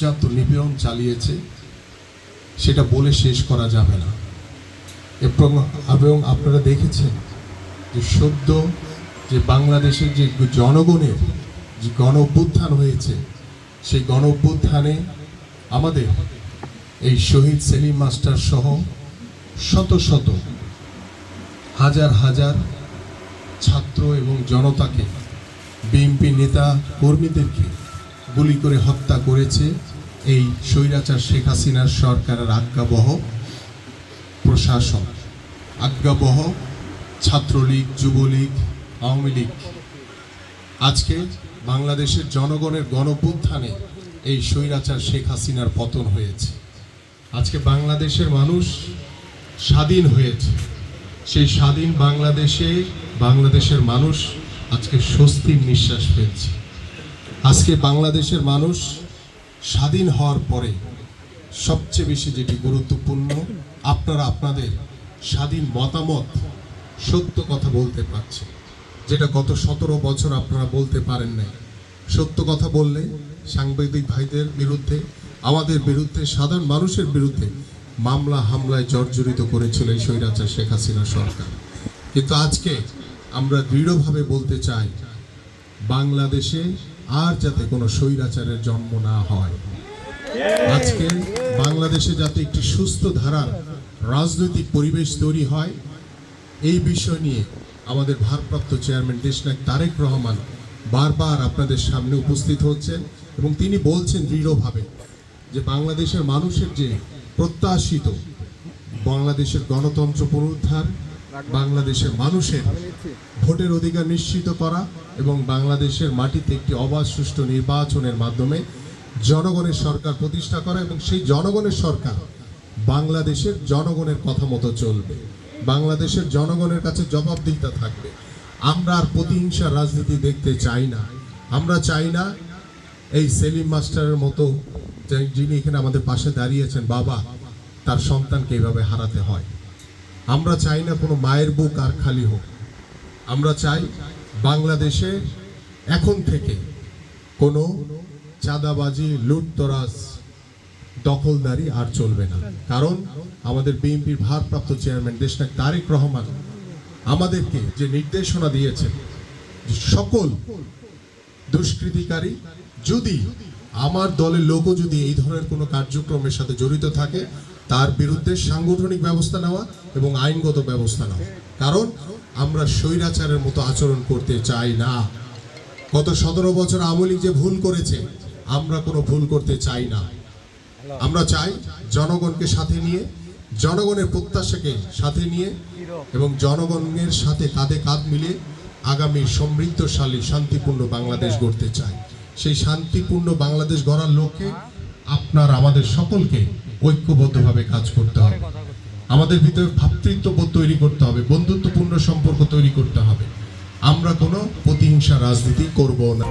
যত নিপীড়ন চালিয়েছে, সেটা বলে শেষ করা যাবে না। এবং এবং আপনারা দেখেছেন যে সদ্য যে বাংলাদেশের যে জনগণের যে গণ অভ্যুত্থান হয়েছে, সেই গণ অভ্যুত্থানে আমাদের এই শহীদ সেলিম মাস্টার সহ শত শত হাজার হাজার ছাত্র এবং জনতাকে বিএনপি নেতা কর্মীদেরকে গুলি করে হত্যা করেছে। এই স্বৈরাচার শেখ হাসিনার সরকারের আজ্ঞাবহ প্রশাসন। আজ্ঞাবহ ছাত্রলীগ, যুবলীগ, আওয়ামী লীগ। আজকে বাংলাদেশের জনগণের গণপুত্থানে এই স্বৈরাচার শেখ হাসিনার পতন হয়েছে। আজকে বাংলাদেশের মানুষ স্বাধীন হয়েছে। সেই স্বাধীন বাংলাদেশে বাংলাদেশের মানুষ আজকে স্বস্তির নিঃশ্বাস ফেলছে। আজকে বাংলাদেশের মানুষ স্বাধীন হওয়ার পরে সবচেয়ে বেশি যেটি গুরুত্বপূর্ণ, আপনারা আপনাদের স্বাধীন মতামত সত্য কথা বলতে পারছে যেটা গত সতেরো বছর আপনারা বলতে পারেন নাই। সত্য কথা বললে সাংবাদিক ভাইদের বিরুদ্ধে, আমাদের বিরুদ্ধে, সাধারণ মানুষের বিরুদ্ধে মামলা হামলায় জর্জরিত করেছিল এই স্বৈরাচার শেখ হাসিনা সরকার। কিন্তু আজকে আমরা দৃঢ়ভাবে বলতে চাই, বাংলাদেশে আর যাতে কোনো স্বৈরাচারের জন্ম না হয়। আজকে বাংলাদেশে যাতে একটি সুস্থ ধারার রাজনৈতিক পরিবেশ তৈরি হয়, এই বিষয় নিয়ে আমাদের ভারপ্রাপ্ত চেয়ারম্যান দেশনায়ক তারেক রহমান বারবার আপনাদের সামনে উপস্থিত হচ্ছেন এবং তিনি বলছেন দৃঢ়ভাবে যে বাংলাদেশের মানুষের যে প্রত্যাশিত, বাংলাদেশের গণতন্ত্র পুনরুদ্ধার বাংলাদেশের মানুষের ভোটের অধিকার নিশ্চিত করা এবং বাংলাদেশের মাটিতে একটি অবাধ সুষ্ঠু নির্বাচনের মাধ্যমে জনগণের সরকার প্রতিষ্ঠা করা এবং সেই জনগণের সরকার বাংলাদেশের জনগণের কথা মতো চলবে। বাংলাদেশের জনগণের কাছে জবাবদিহিতা থাকবে। আমরা আর প্রতিহিংসার রাজনীতি দেখতে চাই না। আমরা চাই না এই সেলিম মাস্টারের মতো যিনি এখানে আমাদের পাশে দাঁড়িয়েছেন বাবা তার সন্তানকে এইভাবে হারাতে হয়। আমরা চাই না কোনো মায়ের বুক আর খালি হোক। আমরা চাই বাংলাদেশে এখন থেকে কোনো চাঁদাবাজি, লুটতরাজ, দখলদারি আর চলবে না। কারণ আমাদের বিএনপির ভারপ্রাপ্ত চেয়ারম্যান দেশনায়ক তারেক রহমান আমাদেরকে যে নির্দেশনা দিয়েছেন সকল দুষ্কৃতিকারী যদি আমার দলের লোকও যদি এই ধরনের কোনো কার্যক্রমের সাথে জড়িত থাকে, তার বিরুদ্ধে সাংগঠনিক ব্যবস্থা নেওয়া এবং আইনগত ব্যবস্থা নেওয়া। কারণ আমরা স্বৈরাচারের মতো আচরণ করতে চাই না। গত সতেরো বছর আওয়ামী লীগ যে ভুল করেছে, আমরা কোনো ভুল করতে চাই না। আমরা চাই জনগণকে সাথে নিয়ে, জনগণের প্রত্যাশাকে সাথে নিয়ে এবং জনগণের সাথে কাঁধে কাঁধ মিলিয়ে আগামী সমৃদ্ধশালী, শান্তিপূর্ণ বাংলাদেশ গড়তে চাই। সেই শান্তিপূর্ণ বাংলাদেশ গড়ার লক্ষ্যে আপনার, আমাদের সকলকে ঐক্যবদ্ধভাবে কাজ করতে হবে। আমাদের ভিতরে ভাতৃত্ববোধ তৈরি করতে হবে, বন্ধুত্বপূর্ণ সম্পর্ক তৈরি করতে হবে। আমরা কোনো প্রতিহিংসা রাজনীতি করব না।